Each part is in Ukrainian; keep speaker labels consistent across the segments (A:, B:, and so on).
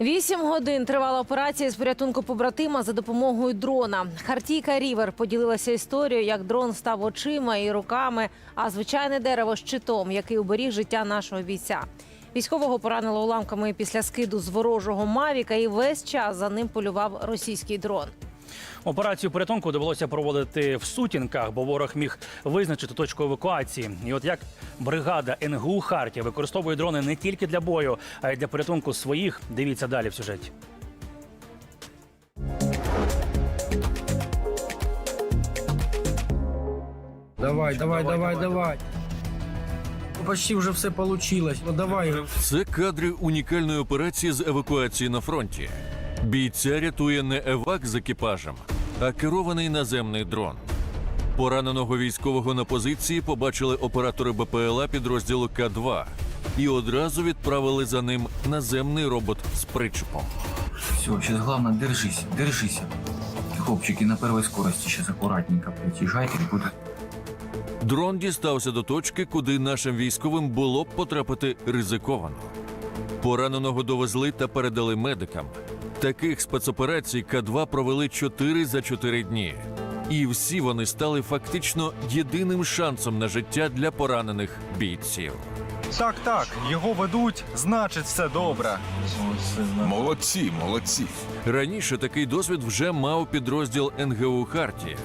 A: Вісім годин тривала операція з порятунку побратима за допомогою дрона. Хартійка Рівер поділилася історією, як дрон став очима і руками, а звичайне дерево щитом, який уберіг життя нашого бійця. Військового поранило уламками після скиду з ворожого мавіка, і весь час за ним полював російський дрон.
B: Операцію порятунку довелося проводити в сутінках, бо ворог міг визначити точку евакуації. І от як бригада НГУ Хартія використовує дрони не тільки для бою, а й для порятунку своїх. Дивіться далі в сюжеті.
C: Давай, давай, давай, давай. Ну, Почти вже все получилось. Ну давай.
D: Це кадри унікальної операції з евакуації на фронті. Бійця рятує не евак з екіпажем, а керований наземний дрон. Пораненого військового на позиції побачили оператори БПЛА підрозділу К2 і одразу відправили за ним наземний робот з причепом.
E: Все, сейчас главное держись, держись. Хлопчики, на первой скорости сейчас аккуратненько приезжайте и будет
D: Дрон дістався до точки, куди нашим військовим було б потрапити ризиковано. Пораненого довезли та передали медикам. Таких спецоперацій К2 провели 4 за 4 дні. І всі вони стали фактично єдиним шансом на життя для поранених бійців.
F: Так, так, його ведуть, значить, все добре.
G: Молодці, молодці.
D: Раніше такий досвід вже мав підрозділ НГУ Хартія.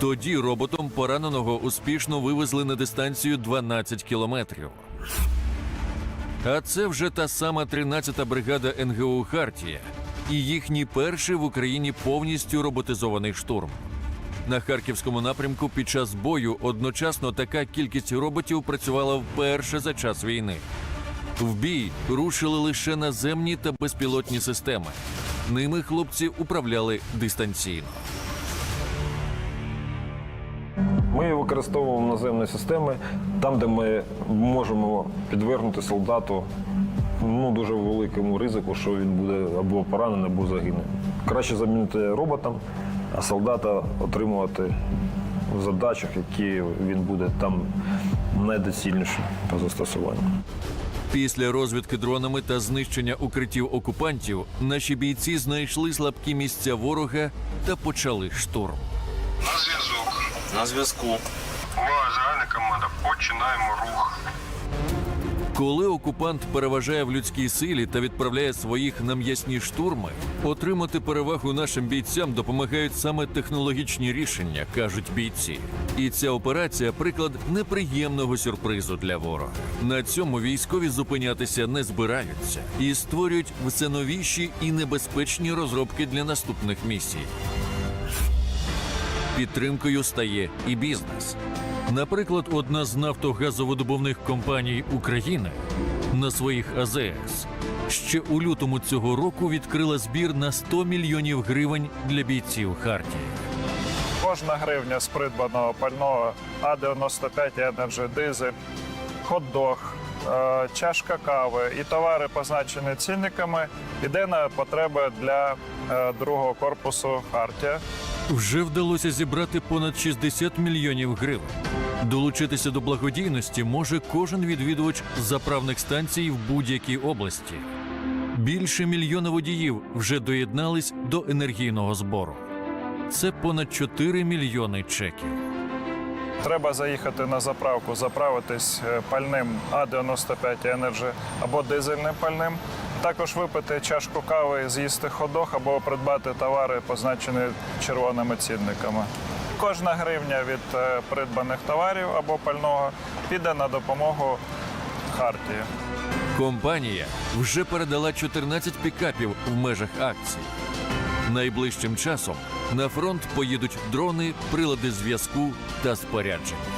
D: Тоді роботом пораненого успішно вивезли на дистанцію 12 кілометрів. А це вже та сама 13-та бригада НГУ Хартія і їхній перший в Україні повністю роботизований штурм. На харківському напрямку під час бою одночасно така кількість роботів працювала вперше за час війни. В бій рушили лише наземні та безпілотні системи. Ними хлопці управляли дистанційно.
H: Ми використовуємо наземні системи там, де ми можемо підвернути солдату ну, дуже великому ризику, що він буде або поранений, або загине. Краще замінити роботом, а солдата отримувати в задачах, які він буде там найдоцільнішим по застосуванню.
D: Після розвідки дронами та знищення укриттів окупантів наші бійці знайшли слабкі місця ворога та почали штурм.
I: На зв'язок.
G: На зв'язку.
I: Увага, загальна команда. Починаємо рух.
D: Коли окупант переважає в людській силі та відправляє своїх на м'ясні штурми, отримати перевагу нашим бійцям допомагають саме технологічні рішення, кажуть бійці. І ця операція приклад неприємного сюрпризу для ворога. На цьому військові зупинятися не збираються і створюють все новіші і небезпечні розробки для наступних місій. Підтримкою стає і бізнес. Наприклад, одна з нафтогазовидобувних компаній України на своїх АЗС ще у лютому цього року відкрила збір на 100 мільйонів гривень для бійців Хартії.
F: Кожна гривня з придбаного пального А95 Energy Diesel, хот-дог, е, чашка кави і товари, позначені цінниками, йде на потреби для е, другого корпусу Хартія.
D: Вже вдалося зібрати понад 60 мільйонів гривень. Долучитися до благодійності може кожен відвідувач заправних станцій в будь-якій області. Більше мільйона водіїв вже доєднались до енергійного збору. Це понад 4 мільйони чеків.
F: Треба заїхати на заправку, заправитись е, пальним А95 Energy або дизельним пальним. Також випити чашку кави, з'їсти ходох або придбати товари, позначені червоними цінниками. Кожна гривня від е, придбаних товарів або пального піде на допомогу Хартії.
D: Компанія вже передала 14 пікапів в межах акції. Найближчим часом на фронт поїдуть дрони, прилади зв'язку та спорядження.